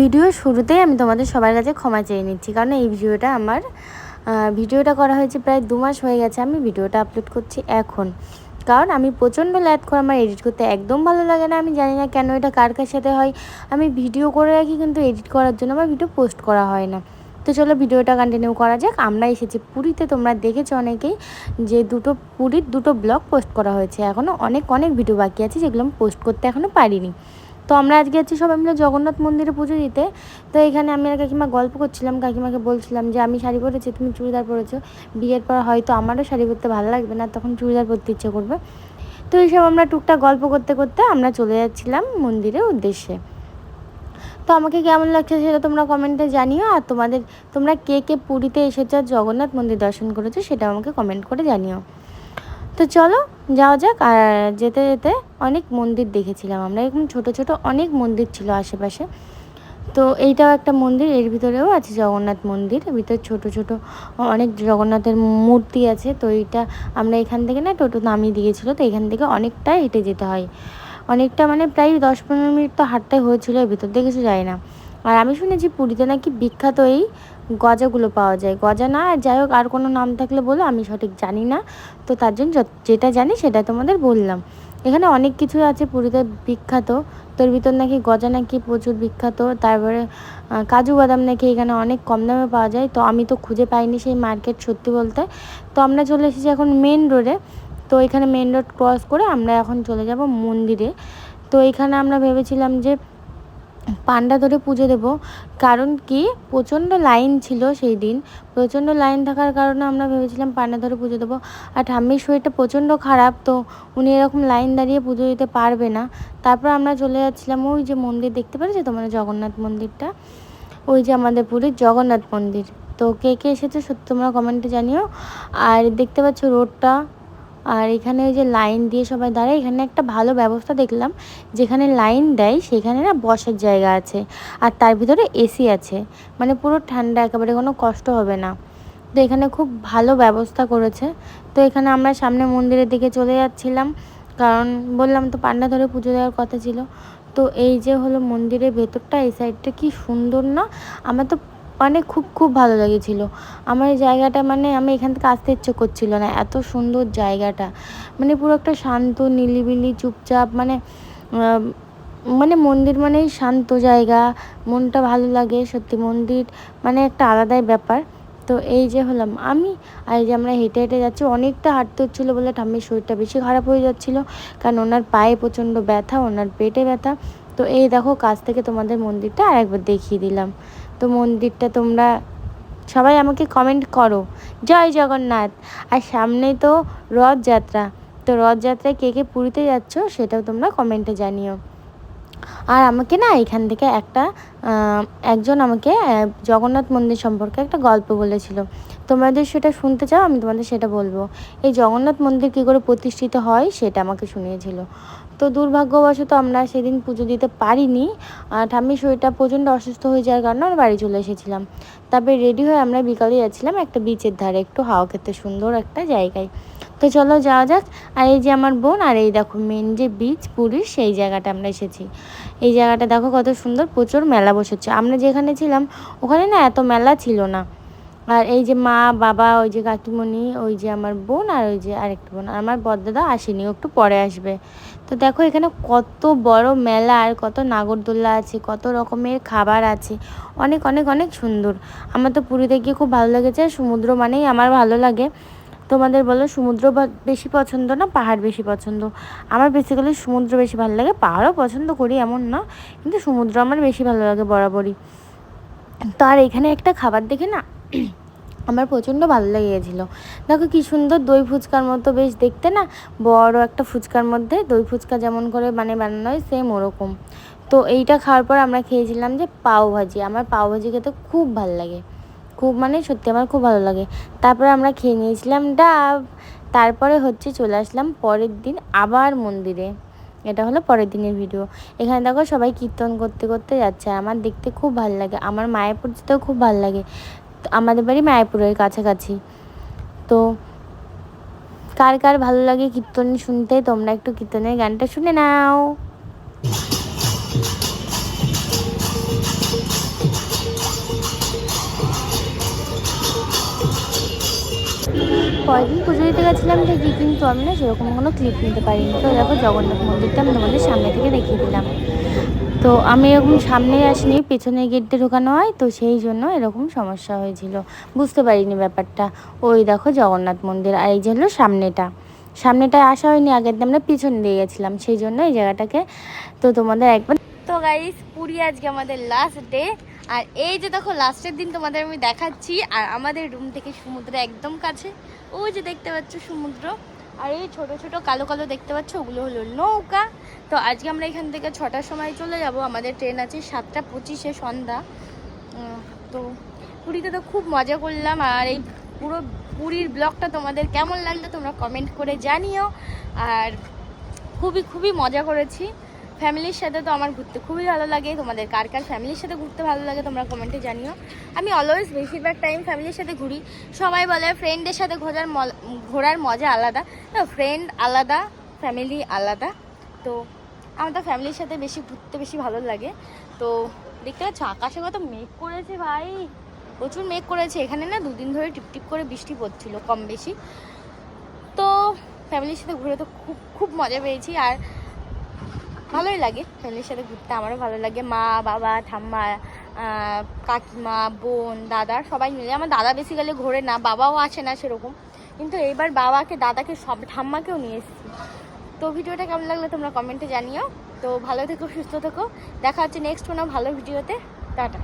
Video শুরুতেই আমি তোমাদের সবার কাছে ক্ষমা চেয়ে নিচ্ছি। কারণ এই ভিডিওটা আমার ভিডিওটা করা হয়েছে প্রায় দু মাস হয়ে গেছে আমি ভিডিওটা আপলোড করছি এখন। কারণ আমি প্রচণ্ড ল্যাদ করে আমার এডিট করতে একদম ভালো লাগে না, আমি জানি না কেন এটা কার কার সাথে হয়। আমি ভিডিও করে রাখি কিন্তু এডিট করার জন্য আমার ভিডিও পোস্ট করা হয় না। তো চলো ভিডিওটা কন্টিনিউ করা যাক। আমরা এসেছি পুরীতে, তোমরা দেখেছ অনেকেই যে দুটো, পুরীর দুটো ব্লগ পোস্ট করা হয়েছে। এখনও অনেক অনেক ভিডিও বাকি আছে যেগুলো আমি পোস্ট করতে এখনও পারিনি। তো আমরা আজকে যাচ্ছি সবাই মিলে জগন্নাথ মন্দিরে পুজো দিতে। তো এখানে আমি আর কাকিমা গল্প করছিলাম, কাকিমাকে বলছিলাম যে, আমি শাড়ি পরেছি, তুমি চুড়িদার পরেছো। বিয়ের পর হয়তো আমারও শাড়ি পরতে ভালো লাগবে না, তখন চুড়িদার পরতে ইচ্ছে করবে। তো এইসব আমরা টুকটাক গল্প করতে করতে আমরা চলে যাচ্ছিলাম মন্দিরের উদ্দেশ্যে। তো আমাকে কেমন লাগছে সেটা তোমরা কমেন্টে জানিও, আর তোমাদের, তোমরা কে কে পুরীতে এসেছ জগন্নাথ মন্দির দর্শন করেছ সেটা আমাকে কমেন্ট করে জানিও। তো চলো, যাওয়া যাক। আর যেতে যেতে অনেক মন্দির দেখেছিলাম আমরা। এরকম ছোট ছোট অনেক মন্দির ছিল আশেপাশে। তো এইটাও একটা মন্দির, এর ভিতরেও আছে জগন্নাথ মন্দির। ভিতরে ছোট ছোট অনেক জগন্নাথের মূর্তি আছে। তো এইটা আমরা এখান থেকে না টোটো নামিয়ে দিয়েছিল। তো এখান থেকে অনেকটা হেঁটে যেতে হয়। অনেকটা মানে প্রায় দশ পনেরো মিনিট তো হাঁটতে হয়েছিল ভিতর দিয়ে কিছু যায় না। আর আমি শুনেছি পুরীতে নাকি বিখ্যাত এই গজাগুলো পাওয়া যায়। গজা না, আর যাই হোক, আর কোনো নাম থাকলে বলো, আমি সঠিক জানি না। তো তার জন্য যেটা জানি সেটা তোমাদের বললাম। এখানে অনেক কিছু আছে পুরীতে বিখ্যাত। তোর ভিতর নাকি গজা নাকি প্রচুর বিখ্যাত। তারপরে কাজু বাদাম নাকি এখানে অনেক কম দামে পাওয়া যায়। তো আমি তো খুঁজে পাইনি সেই মার্কেট সত্যি বলতে। তো আমরা চলে এসেছি এখন মেন রোডে। তো এখানে মেন রোড ক্রস করে আমরা এখন চলে যাব মন্দিরে। তো এখানে আমরা ভেবেছিলাম যে পান্ডা ধরে পুজো দেবো। কারণ কি? প্রচণ্ড লাইন ছিল সেই দিন। প্রচণ্ড লাইন থাকার কারণে আমরা ভেবেছিলাম পান্ডা ধরে পুজো দেবো। আর ঠাম্মির শরীরটা প্রচণ্ড খারাপ, তো উনি এরকম লাইন দাঁড়িয়ে পুজো দিতে পারবে না। তারপর আমরা চলে যাচ্ছিলাম ওই যে মন্দির, দেখতে পারেছো তোমার জগন্নাথ মন্দিরটা? ওই যে আমাদের পুরীর জগন্নাথ মন্দির। তো কে কে এসেছে সত্যি তোমরা কমেন্টে জানিও। আর দেখতে পাচ্ছ রোডটা আর এখানে ওই যে লাইন দিয়ে সবাই দাঁড়ায়, এখানে একটা ভালো ব্যবস্থা দেখলাম, যেখানে লাইন দেয় সেখানে না বসার জায়গা আছে, আর তার ভিতরে এসি আছে মানে পুরো ঠান্ডা, একেবারে কোনো কষ্ট হবে না। তো এখানে খুব ভালো ব্যবস্থা করেছে। তো এখানে আমরা সামনে মন্দিরের দিকে চলে যাচ্ছিলাম, কারণ বললাম তো পান্ডা ধরে পুজো দেওয়ার কথা ছিল। তো এই যে হলো মন্দিরের ভেতরটা, এই সাইডটা কি সুন্দর না? আমার তো মানে খুব খুব ভালো লেগেছিল। আমার এই জায়গাটা মানে আমি এখান থেকে আসতে ইচ্ছে করছিল না। এত সুন্দর জায়গাটা। মানে পুরো একটা শান্ত, নিলিবিলি, চুপচাপ মানে মানে মন্দির মানেই শান্ত জায়গা। মনটা ভালো লাগে, সত্যি মন্দির মানে একটা আলাদাই ব্যাপার। তো এই যে হলাম আমি আর এই যে আমরা হেঁটে হেঁটে যাচ্ছি, অনেকটা হাঁটতে হচ্ছিল বলে ঠাম্মির শরীরটা বেশি খারাপ হয়ে যাচ্ছিল। কারণ ওনার পায়ে প্রচণ্ড ব্যথা, ওনার পেটে ব্যথা। তো এই দেখো, কাছ থেকে তোমাদের মন্দিরটা আরেকবার দেখিয়ে দিলাম। তো মন্দিরটা তোমরা সবাই আমাকে কমেন্ট করো। জয় জগন্নাথ। আর সামনে তো রথযাত্রা। তো রথযাত্রায় কে কে পুরীতে যাচ্ছ সেটাও তোমরা কমেন্টে জানিও। আর আমাকে না এখান থেকে একটা একজন আমাকে জগন্নাথ মন্দির সম্পর্কে একটা গল্প বলেছিল। তোমাদের সেটা শুনতে চাও, আমি তোমাদের সেটা বলব। এই জগন্নাথ মন্দির কী করে প্রতিষ্ঠিত হয় সেটা আমাকে শুনিয়েছিল। তো দুর্ভাগ্যবশত আমরা সেদিন পুজো দিতে পারিনি। আর ঠাম্মির শরীরটা প্রচণ্ড অসুস্থ হয়ে যাওয়ার কারণে আমরা বাড়ি চলে এসেছিলাম। তারপরে রেডি হয়ে আমরা বিকালে যাচ্ছিলাম একটা বিচের ধারে, একটু হাওয়া খেতে সুন্দর একটা জায়গায়। তো চলো যাওয়া যাক। আর এই যে আমার বোন, আর এই দেখো মেন যে বিচ পুরীর সেই জায়গাটা আমরা এসেছি। এই জায়গাটা দেখো কত সুন্দর, প্রচুর মেলা বসেছে। আমরা যেখানে ছিলাম, ওখানে না এত মেলা ছিল না। আর এই যে মা, বাবা, ওই যে কাকিমণি, ওই যে আমার বোন, আর ওই যে আরেকটা বোন আমার বদ্দাদা আসেনি একটু পরে আসবে। তো দেখো এখানে কত বড় মেলা, আর কত নাগরদোল্লা আছে, কত রকমের খাবার আছে। অনেক অনেক অনেক সুন্দর। আমার তো পুরীতে গিয়ে খুব ভালো লেগেছে সমুদ্র মানেই আমার ভালো লাগে। তোমাদের বলো সমুদ্র বেশি পছন্দ না, পাহাড় বেশি পছন্দ। আমার বেসিক্যালি সমুদ্র বেশি ভালো লাগে, পাহাড়ও পছন্দ করি এমন না, কিন্তু সমুদ্র আমার বেশি ভালো লাগে বরাবরই। তো আর এখানে একটা খাবার দেখে না আমার প্রচণ্ড ভালো লেগে গেছিল দেখো কী সুন্দর দই ফুচকার মতো, বেশ দেখতে না বড় একটা ফুচকার মধ্যে, দই ফুচকা যেমন করে মানে বানানো হয় সেম ওরকম। তো এইটা খাওয়ার পর আমরা খেয়েছিলাম যে পাও ভাজি আমার পাও ভাজি খেতে খুব ভালো লাগে। খুব মানে সত্যি আমার খুব ভালো লাগে। তারপরে আমরা খেয়ে নিয়েছিলাম ডাব। তারপরে হচ্ছে চলে আসলাম পরের দিন আবার মন্দিরে। এটা হলো পরের দিনের ভিডিও এখানে দেখো সবাই কীর্তন করতে করতে যাচ্ছে। আমার দেখতে খুব ভালো লাগে। আমার মায়াপুর যেতেও খুব ভালো লাগে। আমাদের বাড়ি মায়াপুরের কাছাকাছি। তো কার কার ভালো লাগে কীর্তন শুনতে তোমরা একটু কীর্তনের গানটা শুনে নাও। পরের দিন পুজো দিতে গেছিলাম ঠিকই কিন্তু আমি না সেরকম কোনো ক্লিপ নিতে পারিনি। তো দেখো জগন্নাথ মন্দিরটা আমি তোমাদের সামনে থেকে দেখিয়ে দিলাম। তো আমি এরকম সামনে আসিনি, পেছনে গেট দিয়ে ঢোকানো হয়, তো সেই জন্য এরকম সমস্যা হয়েছিল। বুঝতে পারিনি ব্যাপারটা। ওই দেখো জগন্নাথ মন্দির, আর এই যে হলো সামনেটা। সামনেটায় আসা হয়নি, আগের দিন আমরা পিছন দিয়ে গেছিলাম, সেই জন্য এই জায়গাটাকে তো তোমাদের একবার তো গাইস পুরী আজকে আমাদের লাস্ট ডে আর এই যে দেখো, লাস্টের দিন তোমাদের আমি দেখাচ্ছি, আর আমাদের রুম থেকে সমুদ্র একদম কাছে, ওই যে দেখতে পাচ্ছ সমুদ্র, আর এই ছোট ছোট কালো কালো দেখতে পাচ্ছ, ওগুলো হলো নৌকা। তো আজকে আমরা এখান থেকে ছটার সময় চলে যাব, আমাদের ট্রেন আছে সাতটা পঁচিশে সন্ধ্যা। তো পুরীতে তো খুব মজা করলাম, আর এই পুরো পুরীর ব্লগটা তোমাদের কেমন লাগল তোমরা কমেন্ট করে জানিও। আর খুবই খুবই মজা করেছি। ফ্যামিলির সাথে তো আমার ঘুরতে খুবই ভালো লাগে। তোমাদের কার কার ফ্যামিলির সাথে ঘুরতে ভালো লাগে তোমরা কমেন্টে জানিও। আমি অলওয়েজ বেশিরভাগ টাইম ফ্যামিলির সাথে ঘুরি। সবাই বলে ফ্রেন্ডের সাথে ঘোরার ঘোরার মজা আলাদা। তো ফ্রেন্ড আলাদা ফ্যামিলি আলাদা। তো আমার তো ফ্যামিলির সাথে বেশি ঘুরতে বেশি ভালো লাগে। তো দেখতে পাচ্ছ, আকাশে কত মেঘ করেছে ভাই। প্রচুর মেঘ করেছে। এখানে না দুদিন ধরে টিপটিপ করে বৃষ্টি পড়ছিল কম বেশি। তো ফ্যামিলির সাথে ঘুরে তো খুব খুব মজা পেয়েছি। আর ভালোই লাগে ফ্যামিলির সাথে ঘুরতে, আমারও ভালো লাগে। মা, বাবা, ঠাম্মা কাকিমা, বোন, দাদা সবাই মিলে। আমার দাদা বেসিক্যালি ঘোরে না, বাবাও আছে না সেরকম। কিন্তু এইবার বাবাকে, দাদাকে, সব ঠাম্মাকেও নিয়ে এসেছি। তো ভিডিওটা কেমন লাগল তোমরা কমেন্টে জানিও। তো ভালো থেকো, সুস্থ থেকো। দেখা হচ্ছে নেক্সট কোনো ভালো ভিডিওতে। টাটা।